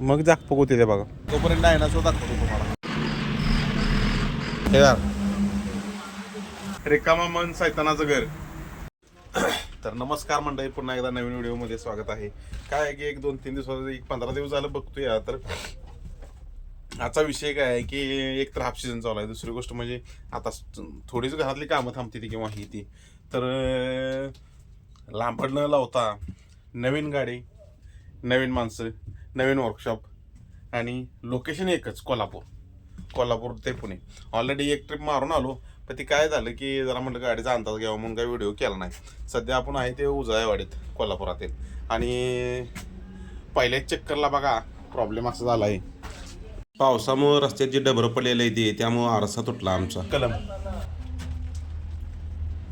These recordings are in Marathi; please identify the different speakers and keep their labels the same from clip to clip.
Speaker 1: मग दाखवू ते बघा. तोपर्यंत डायनासोर दाखवतो तुम्हाला. हे रिकामा मन सैतानाचं घर. तर नमस्कार मंडळी पुन्हा एकदा नवीन व्हिडिओमध्ये स्वागत आहे. काय आहे की एक दोन तीन दिवस एक पंधरा दिवस झालं बघतोय तर आजचा विषय काय आहे की एक तर हाफ सीझन चालू आहे. दुसरी गोष्ट म्हणजे आता थोडीच घरातली कामं थांबते ती किंवा ही ती. तर लांबड न लावता नवीन गाडी नवीन माणसं नवीन वर्कशॉप आणि लोकेशन एकच कोल्हापूर. कोल्हापूर ते पुणे. ऑलरेडी एक ट्रिप मारून आलो पण ते काय झालं की जरा म्हटलं गाडीचा अंदाज घ्यावा म्हणून काही व्हिडिओ केला नाही. सध्या आपण आहे ते उजळायवाडीत कोल्हापुरातील. आणि पहिल्याच चक्करला बघा प्रॉब्लेम असा झाला आहे पावसामुळं रस्त्यात जे डबरं पडलेलं आहे ते त्यामुळं आरसा तुटला आमचा. कलम.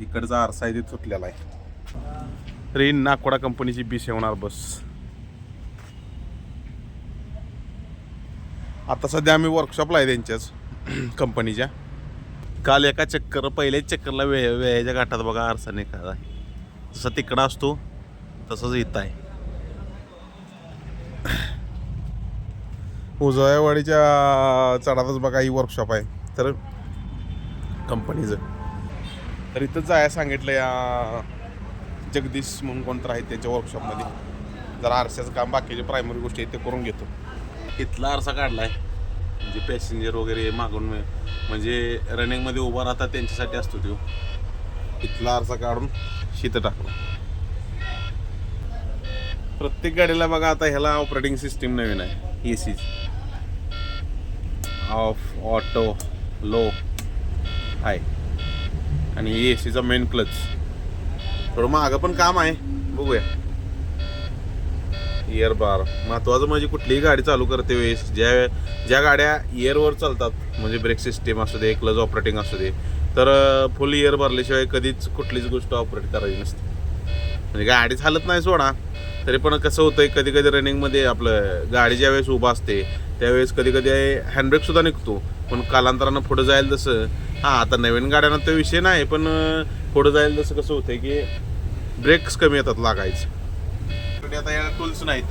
Speaker 1: इकडचा आरसा आहे ते तुटलेला आहे. रेन नागकोडा कंपनीची बी सेवणार बस आता सध्या आम्ही वर्कशॉपला आहे त्यांच्याच कंपनीच्या काल एका चक्कर पहिल्याच चक्करला वे वेळेच्या घाटात बघा आरसा निघाला आहे. जसं तिकडं असतो तसंच इथं आहे. उजळ्यावाडीच्या चढातच बघा ही वर्कशॉप आहे. तर कंपनीचं तर इथंच जायला सांगितलं या जगदीश म्हणून कोणतं आहे त्याच्या वर्कशॉपमध्ये जरा आरशाचं काम बाकीचे प्रायमरी गोष्टी आहेत ते करून घेतो. इथला आरसा काढलाय. म्हणजे पॅसेंजर वगैरे मागून म्हणजे रनिंगमध्ये उभा राहतात त्यांच्यासाठी असतो तो. इथला आरसा काढून शीत टाकला प्रत्येक गाडीला बघा आता ह्याला ऑपरेटिंग सिस्टीम नवीन आहे A C off auto low आहे आणि ए सीचा मेन क्लच थोडं मागं पण काम आहे बघूया. इयर बार. महत्वाचं म्हणजे कुठलीही गाडी चालू करते वेळेस ज्या ज्या गाड्या इयरवर चालतात म्हणजे ब्रेक सिस्टीम असू दे क्लज ऑपरेटिंग असू दे तर फुल इयर भरल्याशिवाय कधीच कुठलीच गोष्ट ऑपरेट करायची नसते. म्हणजे गाडी चालत नाही सोडा तरी पण कसं होतंय कधी कधी रनिंगमध्ये आपलं गाडी ज्या वेळेस उभा असते त्यावेळेस कधी कधी हँडब्रेकसुद्धा निघतो पण कालांतरानं पुढं जाईल तसं हां आता नवीन गाड्यांना तो विषय नाही पण पुढं जाईल तसं कसं होतंय की ब्रेक्स कमी येतात लागायचं. पण आता या टूल्स नाहीत.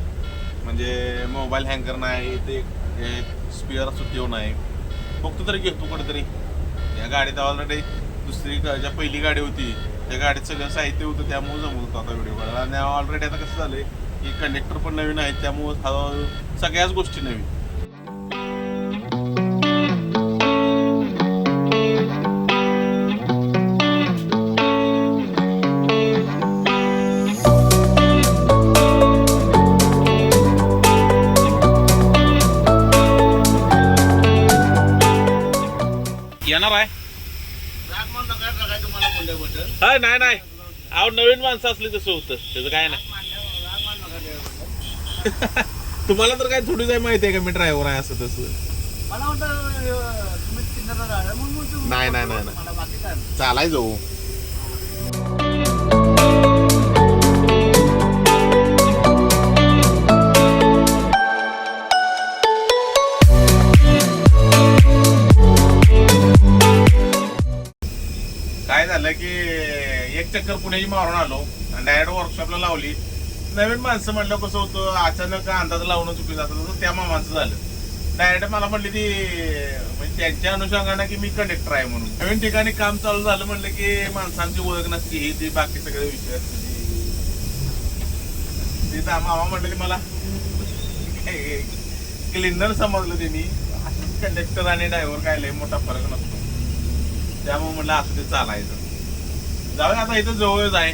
Speaker 1: म्हणजे मोबाईल हँगर नाही ते स्पिअर देऊ नाही. बघतो तरी घेतो कुठेतरी. या गाडीत ऑलरेडी दुसरी गा- ज्या पहिली गाडी होती त्या गाडीत सगळं साहित्य होतं त्यामुळे जमत होतं आता व्हिडिओ कॉल आणि ऑलरेडी आता कसं झालं की कंडक्टर पण नवीन आहेत त्यामुळे हळूहळू सगळ्याच गोष्टी नवीन. येणार आहे? हा नाही नाही. अहो नवीन माणसं असली तसं होतं. त्याचं काय नाही. तुम्हाला तर काय थोडी काय माहिती आहे का मी ड्रायव्हर आहे असं तसं? नाही, नाही, नाही, नाही. चालाय जाऊ. झालं की एक चक्कर पुण्याची मारून आलो आणि डायरेक्ट वर्कशॉपला लावली. नवीन माणसं म्हणलं कसं होतं अचानक अंदाज लावणं चुकीचं असतं तसं त्या मामाचं झालं. डायरेक्ट मला म्हणली ती म्हणजे त्यांच्या अनुषंगानं की मी कंडक्टर आहे म्हणून. नवीन ठिकाणी काम चालू झालं म्हणलं की माणसांची ओळख नसती ही ती बाकी सगळे विषय असते ते मामा म्हणलेली मला क्लिनर समजलं त्यांनी. कंडक्टर आणि ड्रायव्हर काय लय मोठा फरक नसतो. त्यामुळे म्हणलं असं ते चालायचं. जाऊया आता इथं जवळच आहे.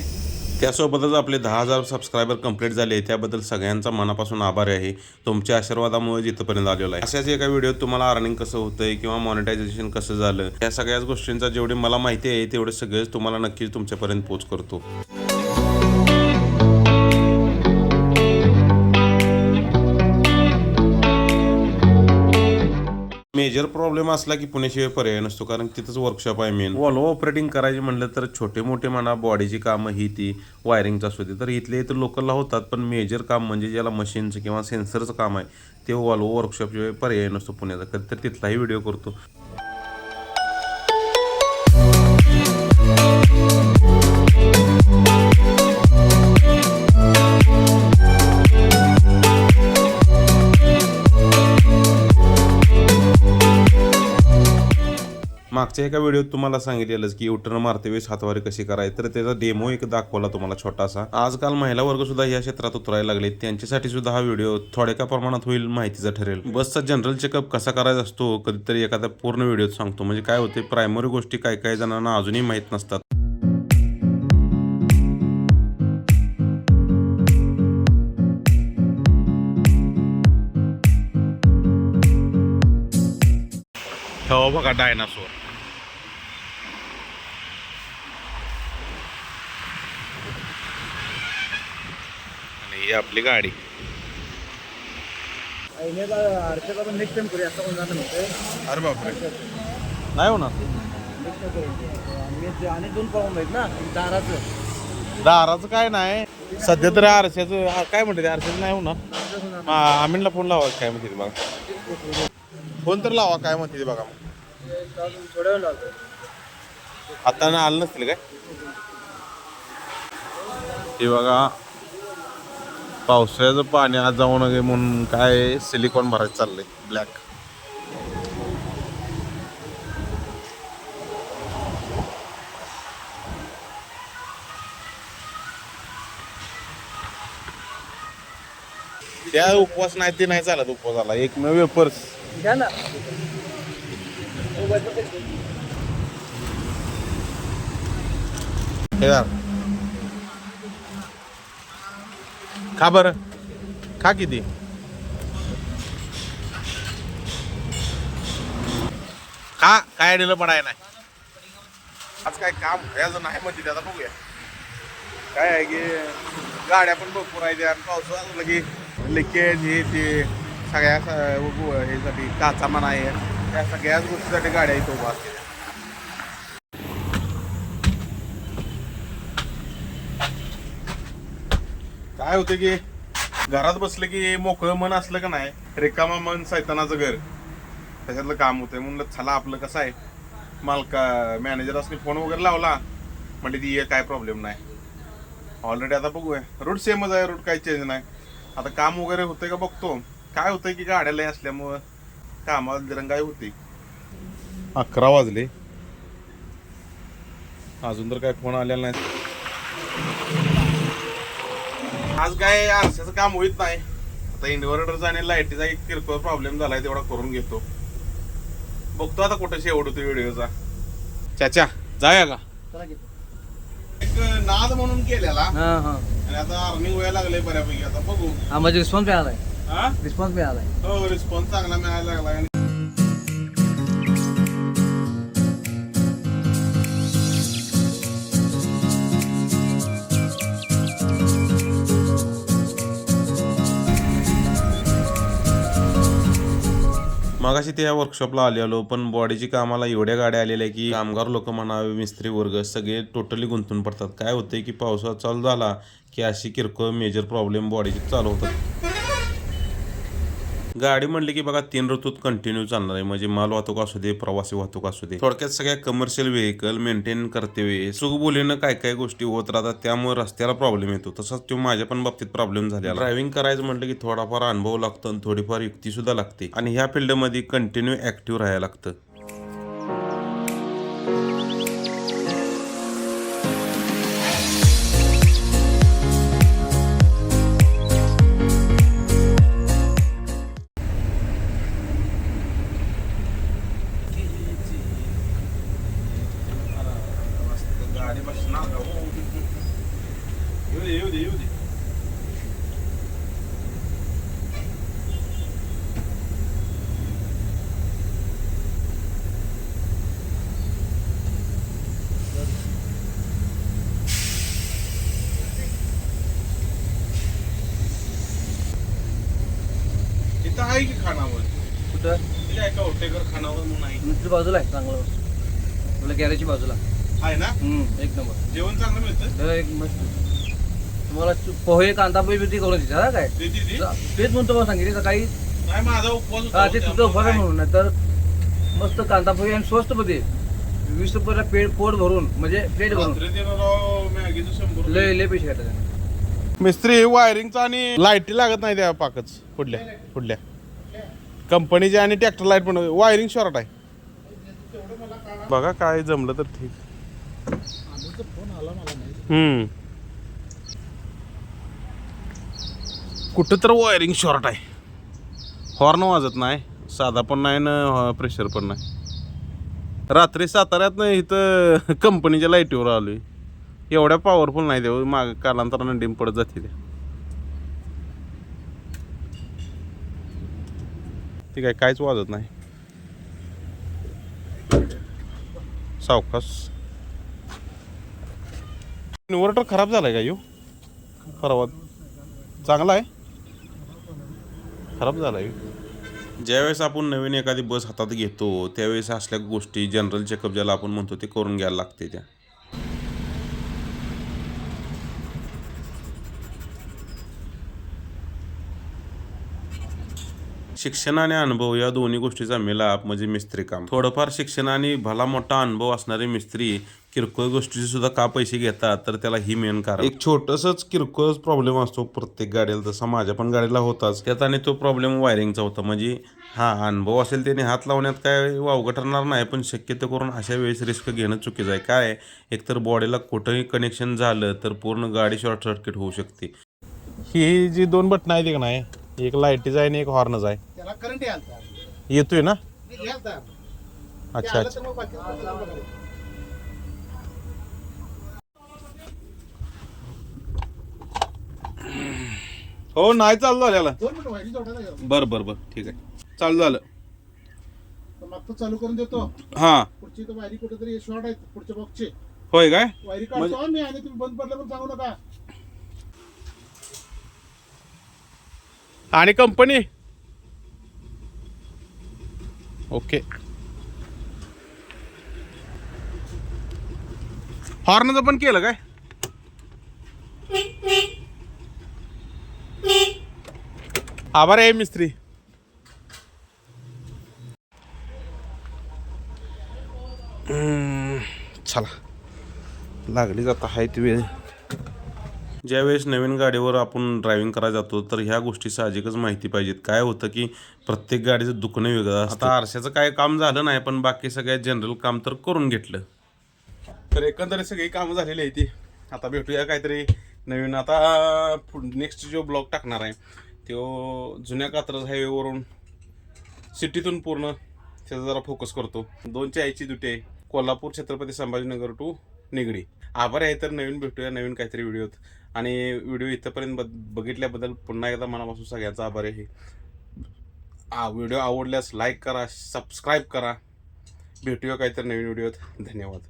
Speaker 1: त्यासोबतच आपले दहा हजार सबस्क्रायबर कंप्लीट झाले त्याबद्दल सगळ्यांचा मनापासून आभार आहे. तुमच्या आशीर्वादामुळे जिथपर्यंत आलेलो आहे. अशाच एका व्हिडिओत तुम्हाला अर्निंग कसं होतंय किंवा मॉनिटायझेशन कसं झालं या सगळ्याच गोष्टींचा जेवढी मला माहिती आहे तेवढे सगळेच तुम्हाला नक्कीच तुमच्यापर्यंत पोच करतो. मेजर प्रॉब्लेम असला की पुण्याशिवाय पर्याय नसतो कारण तिथंच वर्कशॉप आहे मेन वॉल्व ऑपरेटिंग करायची म्हणलं तर छोटे मोठे म्हणा बॉडीची कामं ही ती वायरिंगचं असू दे. तर इथले इथं लोकलला होतात पण मेजर काम म्हणजे ज्याला मशीनचं किंवा सेन्सरचं काम आहे ते वॉल्व वर्कशॉपशिवाय पर्याय नसतो पुण्याचा. कधी तर तिथलाही व्हिडिओ करतो. मागच्या एका व्हिडिओत तुम्हाला सांगितलेलंच की युटर्न मारते वेळेस हातवारी कशी करायची? तर त्याचा डेमो एक दाखवला तुम्हाला छोटासा. आजकाल महिला वर्ग सुद्धा या क्षेत्रात उतरायला लागले त्यांच्यासाठी सुद्धा हा व्हिडिओ थोड्या प्रमाणात होईल माहितीचा ठरेल. बसचा जनरल चेकअप कसा करायचा असतो? कधीतरी एखादा पूर्ण व्हिडिओ सांगतो. म्हणजे काय होते? प्रायमरी गोष्टी काय काय जणांना अजूनही माहीत नसतात. हो बघा डायनासोर ही आपली गाडी. अरे बापरे. नाही होणार.
Speaker 2: आणि दोन प्रॉब्लेम आहेत ना दाराचं.
Speaker 1: दाराचं काय नाही. सध्या तरी आरशाचं काय म्हणते आरशाचं नाही होणार. हा, आमीनला फोन लावा काय म्हणते ते बघा. फोन तर लावा काय म्हणते बघा. मग आता ना आलं नसतील काय? हे बघा पावसाळ्याचं पाणी आज जाऊ नये म्हणून काय सिलिकॉन भरायचं चाललंय ब्लॅक त्या उपवास नाही ते नाही चालत उपवासाला. एकमेव वेपर्स
Speaker 2: घ्या ना.
Speaker 1: हे खा बरं? खा किती? खा काय अडीला पडाय नाही. आज काय काम याचं नाही म्हणते त्याचा बघूया. काय आहे की गाड्या पण भरपूर आहेत आणि पाऊस असलं की लिकेज हे ते सगळ्या ह्यासाठी काचा म्हणा आहे त्या सगळ्याच गोष्टीसाठी गाड्या इथं उभा असतील काय होतं की घरात बसलं की मोकळं मन असलं का नाही रिकामा मन सैतानाचं घर. त्याच्यातलं काम होतं म्हणलं चला आपलं कसं आहे? मालका मॅनेजर असले फोन वगैरे लावला. म्हणजे ती ये काय प्रॉब्लेम नाही. ऑलरेडी आता बघूया. रूट सेमच आहे. रूट काही चेंज नाही. आता काम वगैरे होतंय का बघतो. काय होतंय की गाड्याला असल्यामुळं कामाला दिरंगाई होती. अकरा वाजले. अजून तर काय फोन आलेला नाही. आज काय आरशाचं काम होईत नाही. आता इन्व्हर्टरचा आणि लाईटीचा एक किरकोळ प्रॉब्लेम झालाय तेवढा करून घेतो. बघतो आता कुठं शेवट होतो व्हिडिओचा. चाचा जाऊया का? एक नाद म्हणून केलेला.
Speaker 2: हां हां.
Speaker 1: आणि आता अर्निंग व्हायला लागले बऱ्यापैकी. आता बघू.
Speaker 2: हा म्हणजे रिस्पॉन्स मिळालाय.
Speaker 1: हा?
Speaker 2: रिस्पॉन्स मिळालाय.
Speaker 1: हो रिस्पॉन्स चांगला मिळायला लागला आणि मगाशी त्या वर्कशॉपला आलेलो पण बॉडीची कामाला एवढ्या गाड्या आलेल्या आहे की कामगार लोक म्हणावे मिस्त्री वर्ग सगळे टोटली गुंतून पडतात. काय होतंय की पावसाळा चालू झाला की अशी किरकोळ मेजर प्रॉब्लेम बॉडीचे चालू होतात. गाडी म्हणली की बघा तीन ऋतूत कंटिन्यू चालणार आहे. म्हणजे माल वाहतूक असू दे प्रवासी वाहतूक असू दे. थोडक्यात सगळ्या कमर्शियल व्हेकल मेंटेन करते वेळी सुखबोलीनं काय काय गोष्टी होत राहतात त्यामुळे रस्त्याला प्रॉब्लेम येतो. तसंच तो माझ्या पण बाबतीत प्रॉब्लेम झाला ड्रायव्हिंग करायचं म्हटलं की थोडाफार अनुभव लागतो आणि थोडीफार युक्ती सुद्धा लागते. आणि ह्या फील्डमध्ये कंटिन्यू ऍक्टिव्ह राहायला लागतं. आहे की खानावर?
Speaker 2: कुठं?
Speaker 1: इथे आहे का होटेकर खानावर म्हणून आहे.
Speaker 2: मित्र बाजूला आहे चांगलं. आपल्या गॅरेजची बाजूला.
Speaker 1: आहे ना?
Speaker 2: हम्म, एक नंबर.
Speaker 1: जेवण चांगलं मिळतं?
Speaker 2: तर एक मस्त. तुम्हाला चु- पोहे कांदा पोहे बिर्ती करून हा काय?
Speaker 1: देते ती?
Speaker 2: तेच म्हणतो मला सांगितले सकाळी
Speaker 1: नाही माझा उपवास होता.
Speaker 2: हा ते तुझं
Speaker 1: त्यामुळे
Speaker 2: फरक. म्हणून नाही तर मस्त कांदा पोहे आणि स्वस्त मध्ये वीस रुपयाला पेट पोट भरून म्हणजे प्लेट भरून.
Speaker 1: रात्री ते राव मॅगीचं शंभर रुपये.
Speaker 2: लय लय पैसे घेतात
Speaker 1: मिस्त्री वायरिंगचा आणि लाईटी लागत नाही त्या पाकच पुढल्या पुढल्या. कंपनीच्या आणि ट्रॅक्टर लाइट पण वायरिंग शॉर्ट आहे. बघा काय जमलं तर ठीक.
Speaker 3: फोन आला मला नाही.
Speaker 1: हम्म. कुठं तर वायरिंग शॉर्ट आहे. हॉर्न वाजत नाही. साधा पण नाही ना प्रेशर पण नाही. रात्री साताऱ्यात ना इथं कंपनीच्या लाईटीवर आलोय. एवढ्या पॉवरफुल नाही ते माग कालांतरानं डिम पडत जाते ठीक ती काय काहीच वाजत नाही. सावकास इन्व्हर्टर खराब झालाय का यो? परवा. चांगला आहे? खराब झाला आहे ज्यावेळेस आपण नवीन एखादी बस हातात घेतो त्यावेळेस असल्या गोष्टी जनरल चेकअप ज्याला आपण म्हणतो ते करून घ्यायला लागते त्या. शिक्षण आणि अनुभव या दोन्ही गोष्टीचा मिलाप म्हणजे मिस्त्री काम. थोडंफार शिक्षण आणि भला मोठा अनुभव असणारे मिस्त्री किरकोळ गोष्टीचे सुद्धा का पैसे घेतात तर त्याला ही मेन कारण. एक छोटसच किरकोळ प्रॉब्लेम असतो प्रत्येक गाडीला. तसा माझ्या पण गाडीला होताच. त्यात आणि तो प्रॉब्लेम वायरिंगचा होता. म्हणजे हा अनुभव असेल त्याने हात लावण्यात काय वावगं ठरणार नाही पण शक्यतो करून अशा वेळेस रिस्क घेणं चुकीचं आहे. काय? एकतर बॉडीला कुठंही कनेक्शन झालं तर पूर्ण गाडी शॉर्ट सर्किट होऊ शकते. ही जी दोन बटन आहेत का नाही एक लाईटीचा आहे आणि एक हॉर्नचा आहे.
Speaker 3: त्याला करंट यालता
Speaker 1: येतोय ना?
Speaker 3: यालता
Speaker 1: अच्छा अच्छा.
Speaker 3: मग बाकी
Speaker 1: हो नाही चालू झालेला
Speaker 3: दोन मिनिट व्हायची जोडायला गेलो.
Speaker 1: बर बर बर. ठीक आहे. चालू झालं.
Speaker 3: तर मागचं चालू करून देतो.
Speaker 1: हा.
Speaker 3: पुढची तर वायरी कुठेतरी शॉर्ट आहेत पुढच्या बॉक्सचे
Speaker 1: होय काय?
Speaker 3: वायरी काढतो मी आणि तुम्ही बंद पडलं पण सांगू नका.
Speaker 1: आणि कंपनी ओके. हॉर्नचं पण केलं काय? आभार आहे मिस्त्री. चला. लागली जाता हाय ती वेळ. ज्यावेळेस नवीन गाडीवर आपण ड्रायव्हिंग करायला जातो तर ह्या गोष्टी साहजिकच माहिती पाहिजेत. काय होतं की प्रत्येक गाडीचं दुखणं वेगळं असतं. आता आरशाचं काय काम झालं नाही पण बाकी सगळ्यात जनरल काम तर करून घेतलं. तर एकंदरीत सगळी कामं झालेली आहे ती. आता भेटूया काहीतरी नवीन. आता नेक्स्ट जो ब्लॉग टाकणार आहे तो जुन्या कात्रज हायवेवरून सिटीतून पूर्ण त्याचा जरा फोकस करतो. दोन चायची दुटी आहे. कोल्हापूर छत्रपती संभाजीनगर टू निगडी. आभार आहे तर नवीन भेटूया नवीन काहीतरी व्हिडिओत आणि व्हिडिओ इथंपर्यंत ब बघितल्याबद्दल पुन्हा एकदा मनापासून सगळ्यांचा आभार आहे. आ व्हिडिओ आवडल्यास लाईक करा सबस्क्राईब करा. भेटूया काहीतरी नवीन व्हिडिओत. धन्यवाद.